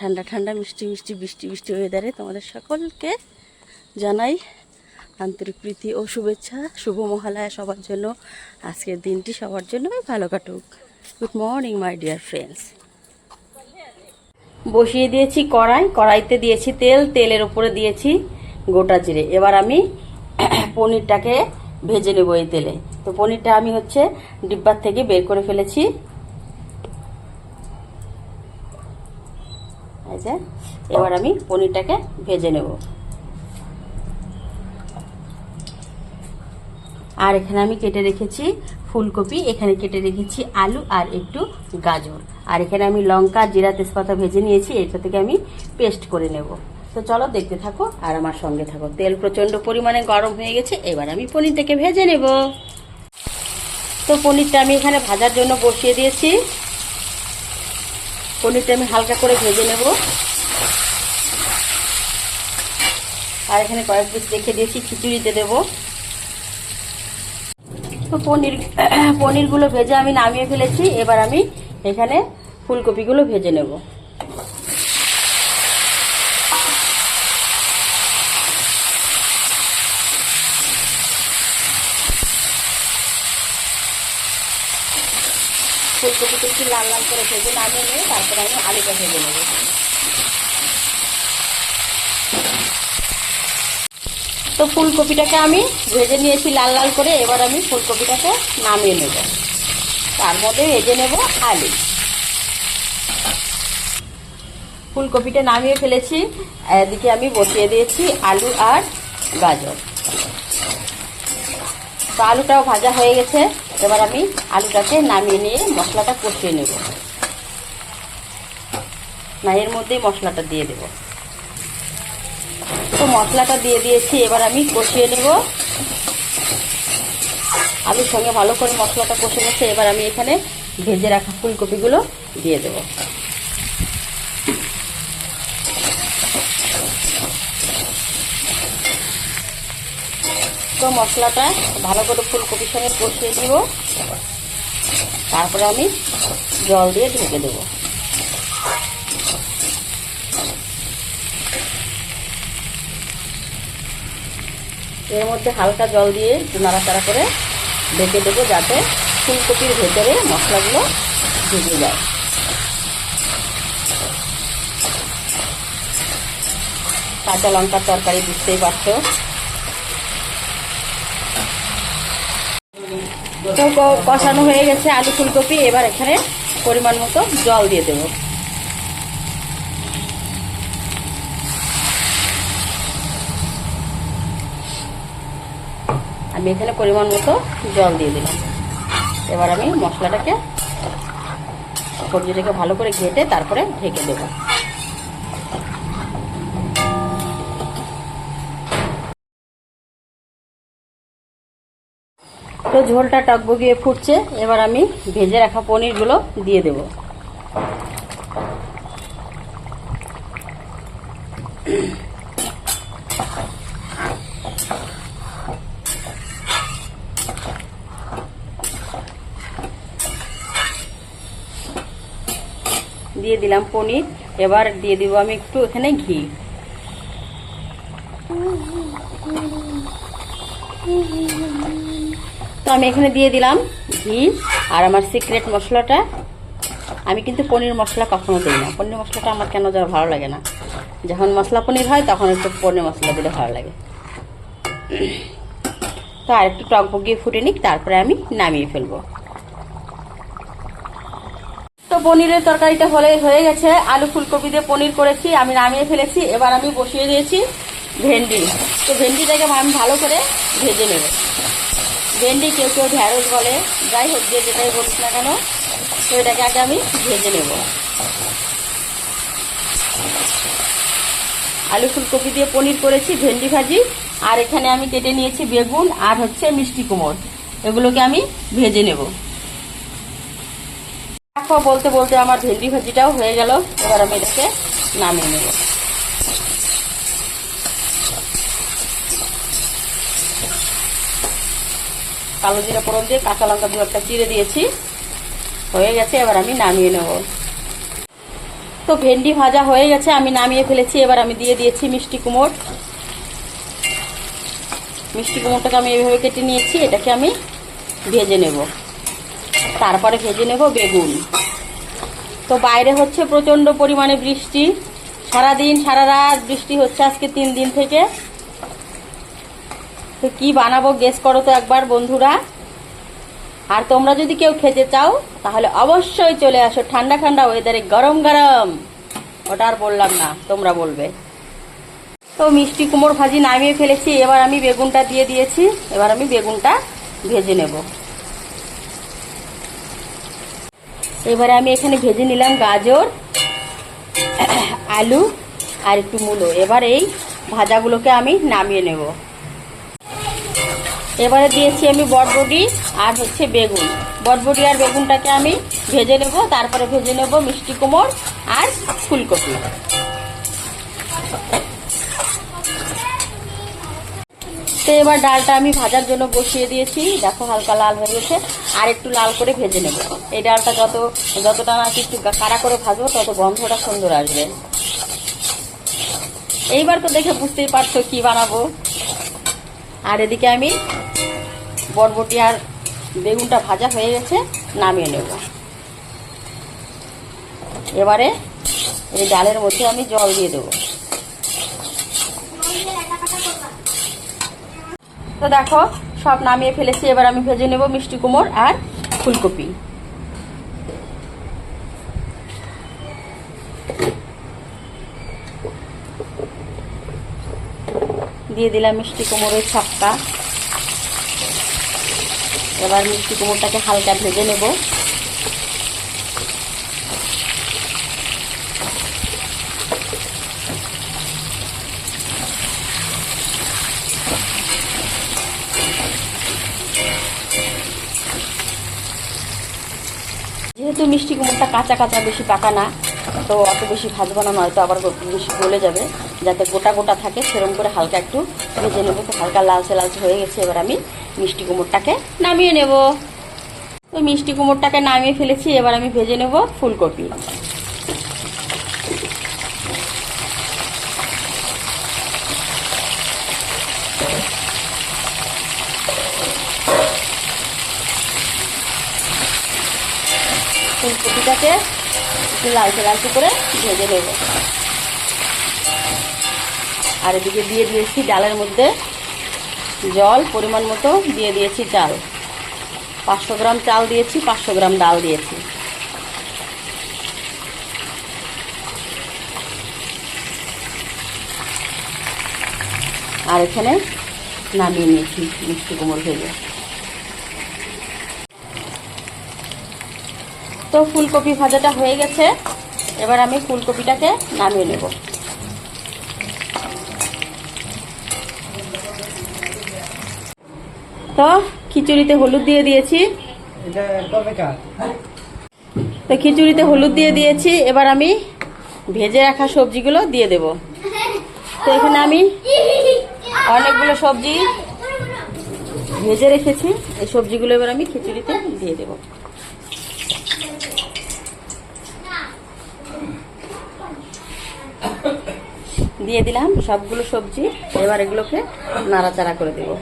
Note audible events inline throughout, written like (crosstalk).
ঠান্ডা ঠান্ডা, মিষ্টি মিষ্টি, বৃষ্টি বৃষ্টি ওয়েদারে তোমাদের সকলকে জানাই আন্তরিক প্রীতি ও শুভেচ্ছা, শুভ মহালয়া সবার জন্য। আজকের দিনটি সবার জন্য ভালো কাটুক। Good morning my dear friends বসিয়ে দিয়েছি কড়াই, কড়াইতে দিয়েছি তেল, তেলের উপরে দিয়েছি গোটা জিরে। এবার আমি (clears throat) পনিরটাকে ভেজে নেব এই তেলে। তো পনিরটা আমি হচ্ছে ডিব্বার থেকে বের করে ফেলেছি। যে এবার আমি পনিরটাকে ভেজে নেব। আর এখানে আমি কেটে রেখেছি ফুলকপি, এখানে কেটে রেখেছি আলু আর একটু গাজর। আর এখানে আমি লঙ্কা, জিরা, তেজপাতা ভেজে নিয়েছি, এটা থেকে আমি পেস্ট করে নেব। তো চলো দেখতে থাকো আর আমার সঙ্গে থাকো। তেল প্রচণ্ড পরিমাণে গরম হয়ে গেছে, এবার আমি পনিরটাকে ভেজে নেব। তো পনিরটা আমি এখানে ভাজার জন্য বসিয়ে দিয়েছি। পনিরটা আমি হালকা করে ভেজে নেব। আর এখানে কয়েক পিস রেখে দিয়েছি, খিচুড়িতে দেবো। তো পনির, পনিরগুলো ভেজে আমি নামিয়ে ফেলেছি। এবার আমি এখানে ফুলকপিগুলো ভেজে নেব। ফুলকপিটা একটু লাল লাল করে ভেজে নামিয়ে নিয়ে তারপরে আমি আলুটা ভেজে নেব। তো ফুলকপিটাকে আমি ভেজে নিয়েছি লাল লাল করে, এবার আমি ফুলকপিটাকে নামিয়ে নেব। তার মধ্যে ভেজে নেব আলু। ফুলকপিটা নামিয়ে ফেলেছি, এদিকে আমি বসিয়ে দিয়েছি আলু আর গাজর। তো আলুটাও ভাজা হয়ে গেছে। এবার আমি আলুটাকে নামিয়ে নিয়ে মশলাটা কষিয়ে নেব। না, এর মধ্যেই মশলাটা দিয়ে দেব। তো মশলাটা দিয়ে দিয়েছি, এবার আমি কষিয়ে নেব। আলুর সঙ্গে ভালো করে মশলাটা কষে গেছে এবার আমি এখানে ভেজে রাখা ফুলকপিগুলো দিয়ে দেব। তো মশলাটা ভালো করে ফুলকপির সঙ্গে কষিয়ে দিব তারপরে আমি জল দিয়ে ঢেকে দেবো। এর মধ্যে হালকা জল দিয়ে নাড়াচাড়া করে ঢেকে দেবো যাতে ফুলকপির ভেতরে মশলাগুলো ঢুকে যায়। কাঁচা লঙ্কার তরকারি বুঝতেই পারছ। ক- কষানো হয়ে গেছে আলু ফুলকপি। এবার এখানে পরিমাণ মতো জল দিয়ে দেবো। আমি এখানে পরিমাণ মতো জল দিয়ে দিলাম। এবার আমি মশলাটাকে সবজিটাকে ভালো করে ঘেটে তারপরে ঢেকে দেবো। তো ঝোলটা টকবগিয়ে ফুটছে। এবার আমি ভেজে রাখা পনিরগুলো দিয়ে দেবো। দিয়ে দিলাম পনির। এবার দিয়ে দিব আমি একটু এখানে ঘি। তো আমি এখানে দিয়ে দিলাম ঘি আর আমার সিক্রেট মশলাটা। আমি কিন্তু পনির মশলা কখনো দিই না। পনির মশলাটা আমার কেন যেন ভালো লাগে না। যখন মশলা পনির হয়, তখন একটু পনির মশলা দিলে ভালো লাগে। তো আর একটু টক বগিয়ে ফুটে নিক, তারপরে আমি নামিয়ে ফেলব। তো পনিরের তরকারিটা হলে হয়ে গেছে। আলু ফুলকপি দিয়ে পনির করেছি, আমি নামিয়ে ফেলেছি। এবার আমি বসিয়ে দিয়েছি ভেন্ডি। তো ভেন্ডিটাকে আমি ভালো করে ভেজে নেব। ভেন্ডি কেউ কেউ ঢ্যাঁড়স বলে, যাই হোক যে যেটাই বলিস না কেন তো এটাকে আগে আমি ভেজে নেব। আলু ফুলকপি দিয়ে পনির করেছি, ভেন্ডি ভাজি, আর এখানে আমি কেটে নিয়েছি বেগুন আর হচ্ছে মিষ্টি কুমড়। এগুলোকে আমি ভেজে নেব। বলতে বলতে আমার ভেন্ডি ভাজিটাও হয়ে গেল, এবার আমি এটাকে নামিয়ে নেব। কালো জিরা ফোড়ন দিয়ে কাঁচা লঙ্কা দু একটা চিড়ে দিয়েছি। হয়ে গেছে, এবার আমি নামিয়ে নেব। তো ভেন্ডি ভাজা হয়ে গেছে, আমি নামিয়ে ফেলেছি, এবার আমি দিয়ে দিয়েছি মিষ্টি কুমড় মিষ্টি কুমড়টাকে আমি এইভাবে কেটে নিয়েছি, এটাকে আমি ভেজে নেব। তারপরে ভেজে নেব বেগুন। তো বাইরে হচ্ছে প্রচণ্ড পরিমাণে বৃষ্টি। সারাদিন, সারা রাত বৃষ্টি হচ্ছে আজকে তিন দিন থেকে। তো কি বানাবো গেস করো তো একবার বন্ধুরা। আর তোমরা যদি কেউ খেতে চাও, তাহলে অবশ্যই চলে আসো ঠান্ডা ঠান্ডা ওয়েদারে গরম গরম। ওটা আর বললাম না, তোমরা বলবে। তো মিষ্টি কুমড় ভাজি নামিয়ে ফেলেছি, এবার আমি বেগুনটা দিয়ে দিয়েছি, এবার আমি বেগুনটা ভেজে নেব। এবারে আমি এখানে ভেজে নিলাম গাজর, আলু আর একটু মূলো। এবার এই ভাজাগুলোকে আমি নামিয়ে নেব। এবারে দিয়েছি আমি বটবডি আর হচ্ছে বেগুন। বটবডি আর বেগুনটাকে আমি ভেজে নেব, তারপরে ভেজে নেব মিষ্টি কুমড় আর ফুলকপি। তো এবার ডালটা আমি ভাজার জন্য বসিয়ে দিয়েছি। দেখো হালকা লাল হয়ে গেছে, আর একটু লাল করে ভেজে নেব। এই ডালটা যত, যতটা নাকি একটু কাড়া করে ভাজবো, তত গন্ধটা সুন্দর আসবে। এইবার তো দেখে বুঝতেই পারছ কি বানাবো। আর এদিকে আমি বরবটি আর বেগুনটা ভাজা হয়ে গেছে, নামিয়ে নেব। এবারে এই ডালের মধ্যে আমি জল দিয়ে দেবো। তো দেখো, সব নামিয়ে ফেলেছি, এবার আমি ভেজে নেব মিষ্টি কুমড় আর ফুলকপি। দিয়ে দিলাম মিষ্টি কুমড়োর ছক্কা এবার মিষ্টি কুমড়োটাকে হালকা ভেজে নেব। যেহেতু মিষ্টি কুমড়োটা কাঁচা কাঁচা বেশি পাকা না তো অত বেশি ভাজবো না, নয়তো আবার বেশি গলে যাবে। যাতে গোটা গোটা থাকে সেরকম করে হালকা একটু ভেজে নেব। তো হালকা লালচে লালচে হয়ে গেছে, এবার আমি মিষ্টি কুমড়োটাকে নামিয়ে নেব। তো মিষ্টি কুমড়োটাকে নামিয়ে ফেলেছি, এবার আমি ভেজে নেব ফুলকপি। ফুলকপিটাকে একটু লালচে লালচে করে ভেজে নেব। আর এদিকে দিয়ে দিয়েছি ডালের মধ্যে জল, পরিমাণ মতো দিয়ে দিয়েছি চাল পাঁচশো গ্রাম চাল দিয়েছি, পাঁচশো গ্রাম ডাল দিয়েছি। আর এখানে নামিয়ে নিয়েছি মিষ্টি কুমড় ভেজে। তো ফুলকপি ভাজাটা হয়ে গেছে। এবার আমি ফুলকপিটাকে নামিয়ে নেব। তো খিচুড়িতে হলুদ দিয়ে দিয়েছি। তো খিচুড়িতে হলুদ দিয়ে দিয়েছি। এবার আমি ভেজে রাখা সবজিগুলো দিয়ে দেব। তো এখানে আমি অনেকগুলো সবজি ভেজে রেখেছি। এই সবজিগুলো এবার আমি খিচুড়িতে দিয়ে দেব। দিয়ে দিলাম সবগুলো সবজি এবার এগুলোকে নাড়াচাড়া করে দেবো।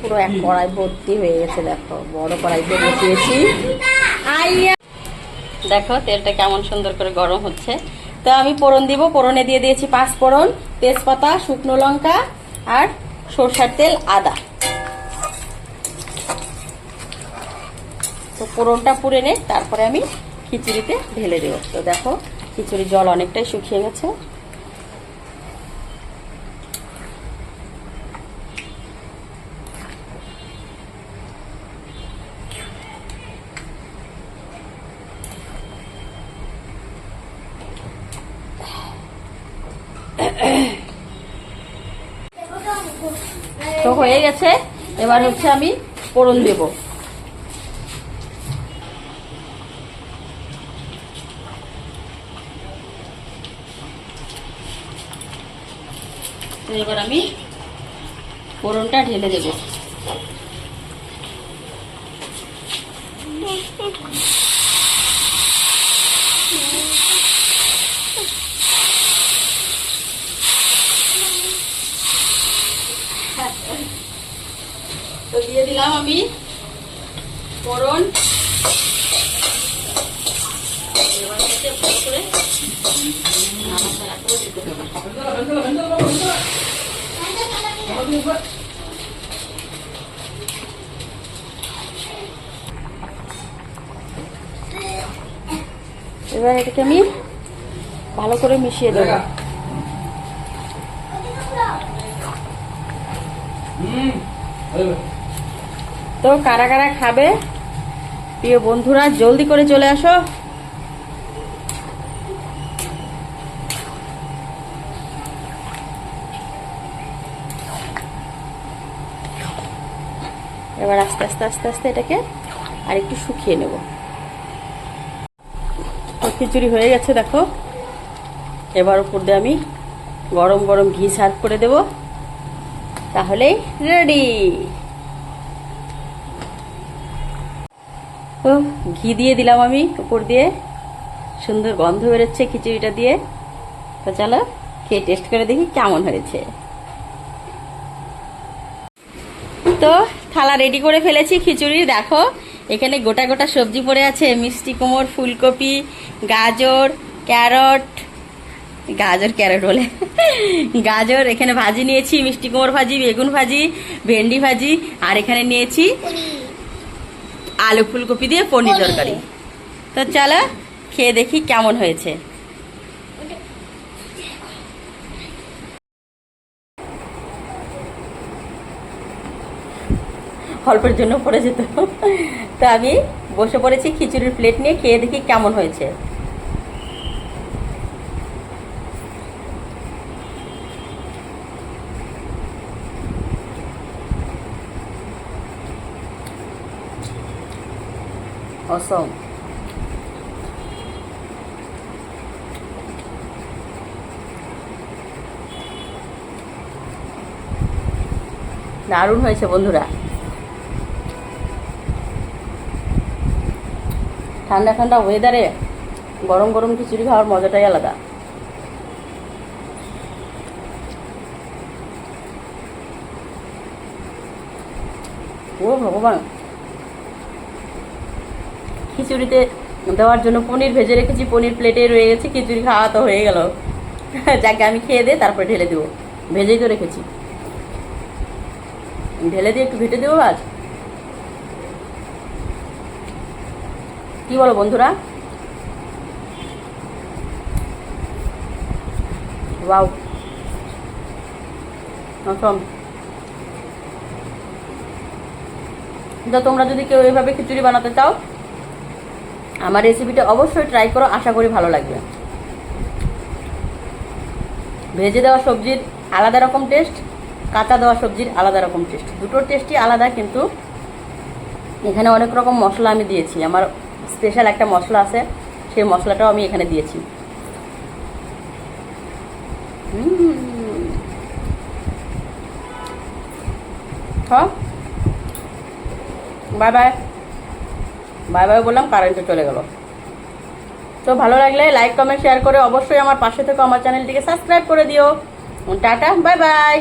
পুরো এক কড়াই ভর্তি হয়ে গেছে দেখো বড় কড়াইতে বসিয়েছি। দেখো তেলটা কেমন সুন্দর করে গরম হচ্ছে। তো আমি পোড়ন দিব পোড়নে দিয়ে দিয়েছি পাঁচ ফোড়ন তেজপাতা শুকনো লঙ্কা আর সরষার তেল, আদা। তো ফোড়নটা পুড়ে নে, তারপরে আমি খিচুড়িতে ঢেলে দেবো। তো দেখো, খিচুড়ির জল অনেকটাই শুকিয়ে গেছে তো হয়ে গেছে। এবার হচ্ছে আমি ফোড়ন দেব। এবার আমি ফোড়নটা ঢেলে দেবো। দিলাম আমি। ফোড়ন। এবার ভালো করে নাড়াচাড়া দিতে হবে এবার এটাকে আমি ভালো করে মিশিয়ে দেবো। হুম তো কারা কারা খাবে? প্রিয় বন্ধুরা, জলদি করে চলে আসো। এবার আস্তে আস্তে আস্তে আস্তে এটাকে আর একটু শুকিয়ে নেব। খিচুড়ি হয়ে গেছে, দেখো। এবার উপর দিয়ে আমি গরম গরম ঘি সার্ভ করে দেব। তাহলেই রেডি তো ঘি দিয়ে দিলাম আমি উপর দিয়ে। সুন্দর গন্ধ বেরোচ্ছে খিচুড়িটা দিয়ে। তো চলো খেয়ে টেস্ট করে দেখি কেমন হয়েছে। তো থালা রেডি করে ফেলেছি খিচুড়ি, দেখো, এখানে গোটা গোটা সবজি পড়ে আছে, মিষ্টি কুমড় ফুলকপি, গাজর, ক্যারট গাজর, ক্যারট বলে, গাজর, এখানে ভাজি নিয়েছি, মিষ্টি কুমড় ভাজি, বেগুন ভাজি, ভেন্ডি ভাজি, আর এখানে নিয়েছি আলু ফুলকপি দিয়ে পনির তরকারি। তো চলো খেয়ে দেখি কেমন হয়েছে। অল্পের জন্য পড়ে যেত তো আমি বসে পড়েছি খিচুড়ির প্লেট নিয়ে খেয়ে দেখি কেমন হয়েছে। অসম দারুণ হয়েছে বন্ধুরা। ঠান্ডা ঠান্ডা ওয়েদারে গরম গরম খিচুড়ি খাওয়ার মজাটাই আলাদা। ও ভগবান। খিচুড়িতে দেওয়ার জন্য পনির ভেজে রেখেছি, পনির প্লেটে রয়ে গেছে, খিচুড়ি খাওয়া তো হয়ে গেল। (laughs) যাকে আমি খেয়ে দিয়ে তারপরে ঢেলে দেবো। ভেজেই তো রেখেছি। ঢেলে দিয়ে একটু ঘেটে দেবো আজ? কি বলো বন্ধুরা? অসম তো তোমরা যদি কেউ এভাবে খিচুড়ি বানাতে চাও আমার রেসিপিটা অবশ্যই ট্রাই করো, আশা করি ভালো লাগবে। ভেজে দেওয়া সবজির আলাদা রকম টেস্ট কাঁচা দেওয়া সবজির আলাদা রকম টেস্ট দুটোর টেস্টই আলাদা, কিন্তু এখানে অনেক রকম মশলা আমি দিয়েছি। আমার স্পেশাল একটা মশলা আছে, সেই মশলাটাও আমি এখানে দিয়েছি। Bye bye. বাই বাই বললাম কারেন্টে চলে গেল। তো ভালো লাগলে লাইক কমেন্ট শেয়ার করে অবশ্যই আমার পাশে থেকে আমার চ্যানেলটিকে সাবস্ক্রাইব করে দিও। Tata, bye bye.